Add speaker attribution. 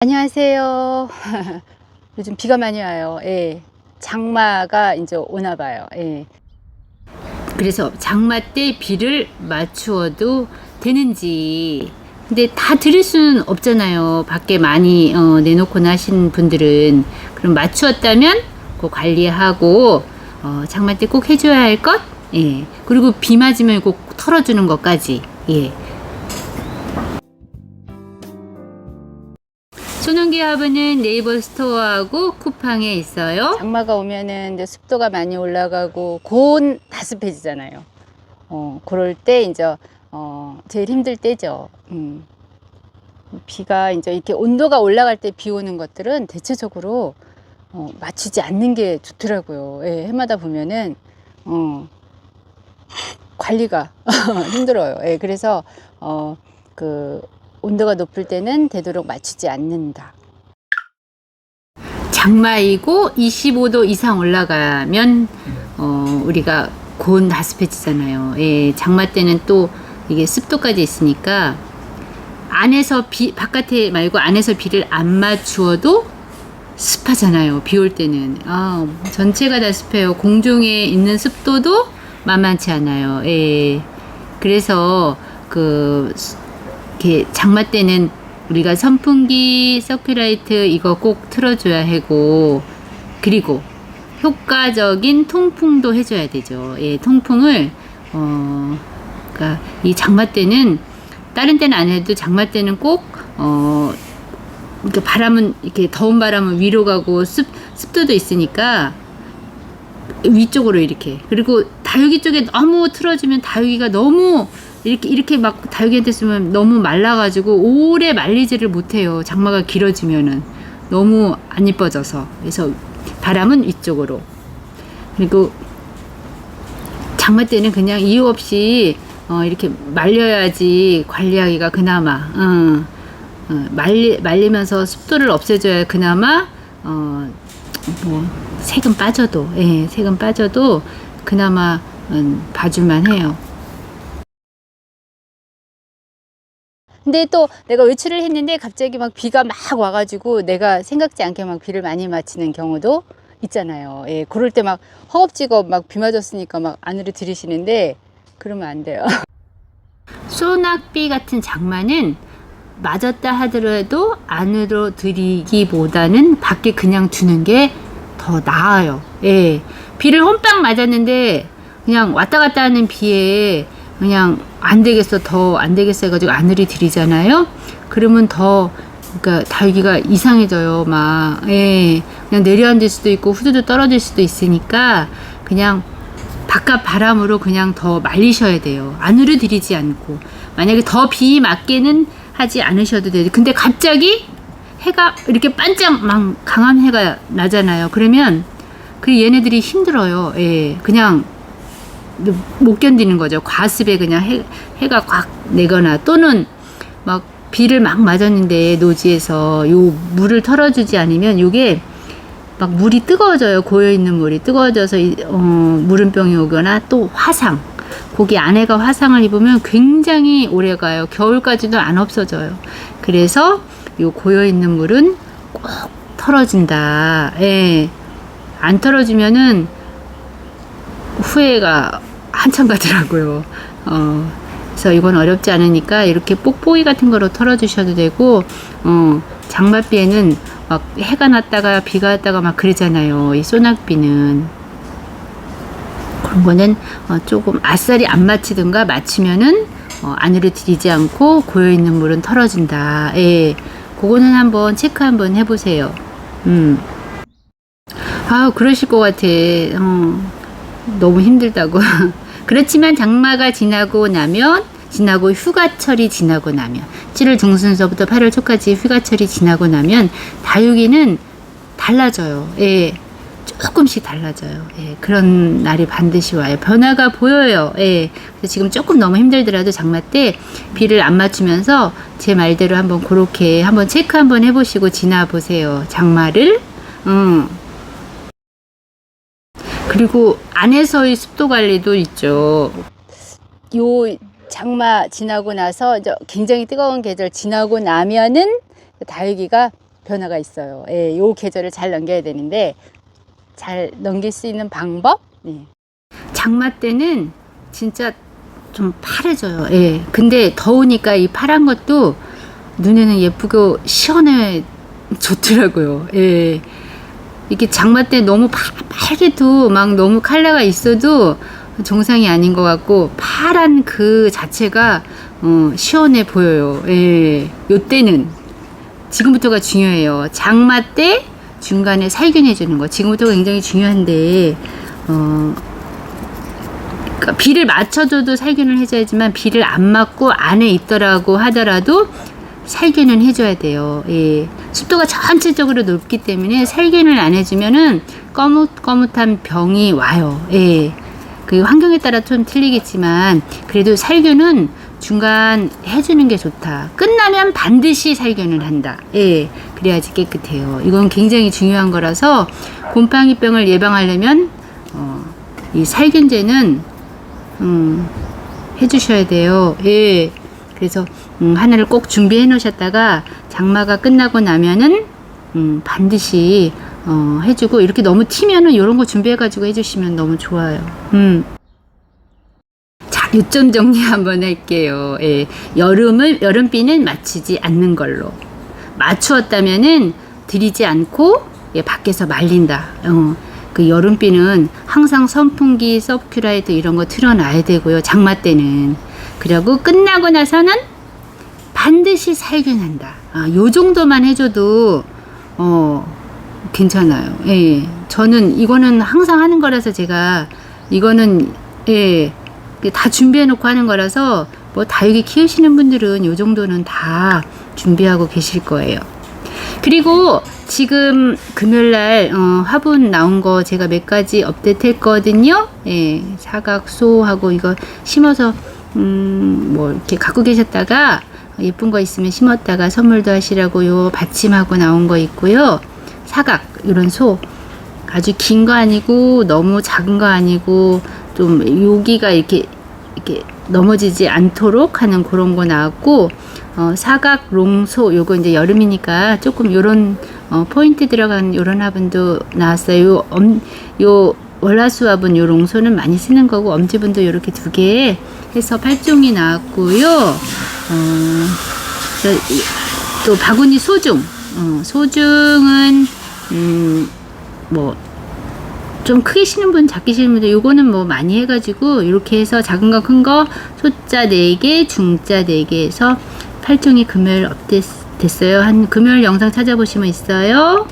Speaker 1: 안녕하세요. 요즘 비가 많이 와요. 예. 장마가 이제 오나 봐요. 예. 그래서 장마 때 비를 맞추어도 되는지. 근데 다 드릴 수는 없잖아요. 밖에 많이 어, 내놓고 나신 분들은. 그럼 맞추었다면 그 관리하고 어, 장마 때 꼭 해줘야 할 것. 예. 그리고 비 맞으면 꼭 털어주는 것까지. 예. 소논기 화분은 네이버 스토어하고 쿠팡에 있어요. 장마가 오면은 이제 습도가 많이 올라가고 고온 다습해지잖아요. 어, 그럴 때 이제 어, 제일 힘들 때죠. 음. 비가 이제 이렇게 온도가 올라갈 때 비 오는 것들은 대체적으로 어, 맞추지 않는 게 좋더라고요. 예, 해마다 보면은 어, 관리가 힘들어요. 예, 그래서 어, 그 온도가 높을 때는 되도록 맞추지 않는다. 장마이고 25도 이상 올라가면 어, 우리가 고온 다습해지잖아요. 예, 장마 때는 또 이게 습도까지 있으니까 안에서 비 바깥에 말고 안에서 비를 안 맞추어도 습하잖아요. 비 올 때는 아, 전체가 다 습해요. 공중에 있는 습도도 만만치 않아요. 예. 그래서 그 이렇게 장마 때는 우리가 선풍기, 서큘라이트 이거 꼭 틀어줘야 하고 그리고 효과적인 통풍도 해줘야 되죠. 예, 통풍을 어, 그러니까 이 장마 때는 다른 때는 안 해도 장마 때는 꼭 어, 이렇게 바람은 이렇게 더운 바람은 위로 가고 습 습도도 있으니까 위쪽으로 이렇게 그리고 다육이 쪽에 너무 틀어주면 다육이가 너무 이렇게 이렇게 막 다육이한테 쓰면 너무 말라가지고 오래 말리지를 못해요. 장마가 길어지면은 너무 안 이뻐져서 그래서 바람은 위쪽으로 그리고 장마 때는 그냥 이유 없이 어, 이렇게 말려야지 관리하기가 그나마 어, 어, 말리 말리면서 습도를 없애줘야 그나마 어, 뭐 색은 빠져도 예, 색은 빠져도 그나마 음, 봐줄만 해요. 근데 또 내가 외출을 했는데 갑자기 막 비가 막 와가지고 내가 생각지 않게 막 비를 많이 맞히는 경우도 있잖아요. 예, 그럴 때 막 허겁지겁 막 비 맞았으니까 막 안으로 들이시는데 그러면 안 돼요. 소낙비 같은 장마는 맞았다 하더라도 안으로 들이기보다는 밖에 그냥 두는 게 더 나아요. 예. 비를 홈빵 맞았는데 그냥 왔다 갔다 하는 비에 그냥 안 되겠어 더 안 되겠어 해가지고 안으로 들이잖아요. 그러면 더 그러니까 다육이가 이상해져요. 막 예. 그냥 내려앉을 수도 있고 후두두 떨어질 수도 있으니까 그냥 바깥 바람으로 그냥 더 말리셔야 돼요. 안으로 들이지 않고 만약에 더 비 맞게는 하지 않으셔도 돼요. 근데 갑자기 해가 이렇게 반짝 막 강한 해가 나잖아요. 그러면 그 얘네들이 힘들어요. 예, 그냥 못 견디는 거죠. 과습에 그냥 해, 해가 꽉 내거나 또는 막 비를 막 맞았는데 노지에서 요 물을 털어주지 않으면 요게 막 물이 뜨거워져요. 고여 있는 물이 뜨거워져서 이- 어, 물음병이 오거나 또 화상. 거기 안에가 화상을 입으면 굉장히 오래 가요. 겨울까지도 안 없어져요. 그래서 요 고여 있는 물은 꼭 털어준다. 예. 안 털어주면은 후회가 한참 가더라고요. 어, 그래서 이건 어렵지 않으니까 이렇게 뽁뽁이 같은 거로 털어주셔도 되고, 어, 장맛비에는 막 해가 났다가 비가 왔다가 막 그러잖아요. 이 소낙비는. 그런 거는 어, 조금 아싸리 안 맞히든가 맞추면은 어, 안으로 들이지 않고 고여있는 물은 털어준다. 예. 그거는 한번 체크 한번 해보세요. 음. 아, 그러실 것 같아. 어, 너무 힘들다고. 그렇지만 장마가 지나고 나면, 지나고 휴가철이 지나고 나면, 7월 중순서부터 8월 초까지 휴가철이 지나고 나면, 다육이는 달라져요. 예. 조금씩 달라져요. 예. 그런 날이 반드시 와요. 변화가 보여요. 예. 그래서 지금 조금 너무 힘들더라도 장마 때 비를 안 맞추면서 제 말대로 한번 그렇게 한번 체크 한번 해보시고 지나보세요. 장마를. 음. 그리고 안에서의 습도 관리도 있죠. 요 장마 지나고 나서 이제 굉장히 뜨거운 계절 지나고 나면은 다육이가 변화가 있어요. 예, 요 계절을 잘 넘겨야 되는데 잘 넘길 수 있는 방법? 예. 장마 때는 진짜 좀 파래져요. 예. 근데 더우니까 이 파란 것도 눈에는 예쁘고 시원해 좋더라고요. 예. 이게 장마 때 너무 파, 빨개도 막 너무 컬러가 있어도 정상이 아닌 것 같고 파란 그 자체가 어, 시원해 보여요. 예. 요 때는 지금부터가 중요해요. 장마 때 중간에 살균해 주는 거 지금부터가 굉장히 중요한데 어, 그러니까 비를 맞춰줘도 살균을 해줘야지만 비를 안 맞고 안에 있더라고 하더라도 살균은 해줘야 돼요. 예. 습도가 전체적으로 높기 때문에 살균을 안 해주면은 거뭇거뭇한 병이 와요. 예. 그 환경에 따라 좀 틀리겠지만 그래도 살균은 중간 해주는 게 좋다. 끝나면 반드시 살균을 한다. 예. 그래야지 깨끗해요. 이건 굉장히 중요한 거라서 곰팡이병을 예방하려면 어, 이 살균제는 음, 해주셔야 돼요. 예. 그래서 음, 하나를 꼭 준비해 놓으셨다가 장마가 끝나고 나면은 음, 반드시 어, 해주고 이렇게 너무 튀면은 이런 거 준비해 가지고 해주시면 너무 좋아요. 음. 자, 요점 정리 한번 할게요. 예. 여름을 여름비는 맞추지 않는 걸로 맞추었다면은 들이지 않고 예, 밖에서 말린다. 어. 그 여름비는 항상 선풍기, 서큐라이트 이런 거 틀어놔야 되고요. 장마 때는. 그리고 끝나고 나서는 반드시 살균한다. 아, 요 정도만 해줘도 어 괜찮아요. 예, 저는 이거는 항상 하는 거라서 제가 이거는 예, 다 준비해 놓고 하는 거라서 뭐 다육이 키우시는 분들은 요 정도는 다 준비하고 계실 거예요. 그리고 지금 금요일 날 어, 화분 나온 거 제가 몇 가지 업데이트 했거든요. 예, 사각 소하고 이거 심어서 음, 뭐 이렇게 갖고 계셨다가 예쁜 거 있으면 심었다가 선물도 하시라고 요 받침하고 나온 거 있고요. 사각 이런 소 아주 긴 거 아니고 너무 작은 거 아니고 좀 여기가 이렇게 이렇게 넘어지지 않도록 하는 그런 거 나왔고 어, 사각 롱소 요거 이제 여름이니까 조금 요런 어, 포인트 들어간 요런 화분도 나왔어요. 요, 엄, 요 월화수 화분 요 롱소는 많이 쓰는 거고 엄지분도 요렇게 두개 해서 8종이 나왔고요. 어, 또 바구니 소중 어, 소중은 음, 뭐 좀 크게 신는 분, 작게 신는 분들, 요거는 뭐 많이 해가지고, 이렇게 해서 작은 거, 큰 거, 소자 4개, 중자 4개 해서 8종이 금요일 업됐, 됐어요. 한 금요일 영상 찾아보시면 있어요.